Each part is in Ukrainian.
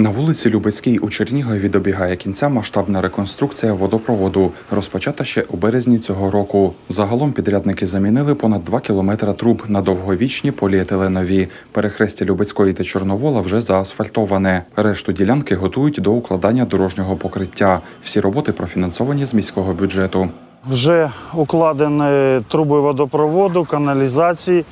На вулиці Любецькій у Чернігові добігає кінця масштабна реконструкція водопроводу, розпочата ще у березні цього року. Загалом підрядники замінили понад 2 кілометри труб на довговічні поліетиленові. Перехрестя Любецької та Чорновола вже заасфальтоване. Решту ділянки готують до укладання дорожнього покриття. Всі роботи профінансовані з міського бюджету. Вже укладені труби водопроводу, каналізації.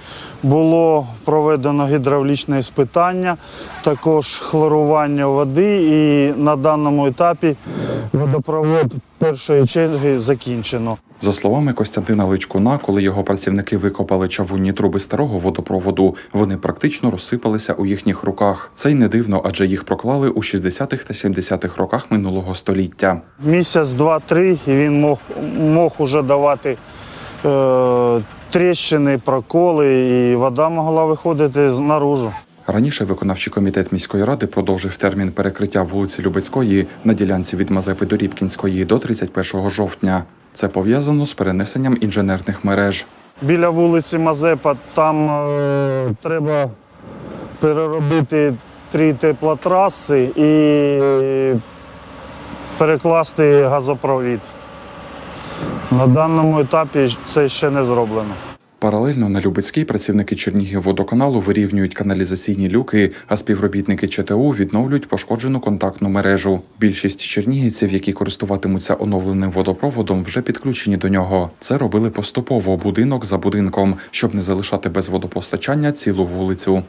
Було проведено гідравлічне іспитання, також хлорування води. І на даному етапі водопровод першої черги закінчено. За словами Костянтина Личкуна, коли його працівники викопали чавунні труби старого водопроводу, вони практично розсипалися у їхніх руках. Це й не дивно, адже їх проклали у 60-х та 70-х роках минулого століття. Місяць, два-три, і він мог, мог уже давати е, тріщини, проколи, і вода могла виходити наружу. Раніше виконавчий комітет міської ради продовжив термін перекриття вулиці Любецької на ділянці від Мазепи до Рібкінської до 31 жовтня. Це пов'язано з перенесенням інженерних мереж. Біля вулиці Мазепа там е, треба переробити три теплотраси і перекласти газопровід. На даному етапі це ще не зроблено. Паралельно на Любецькій працівники Чернігівводоканалу вирівнюють каналізаційні люки, а співробітники ЧТУ відновлюють пошкоджену контактну мережу. Більшість чернігівців, які користуватимуться оновленим водопроводом, вже підключені до нього. Це робили поступово будинок за будинком, щоб не залишати без водопостачання цілу вулицю.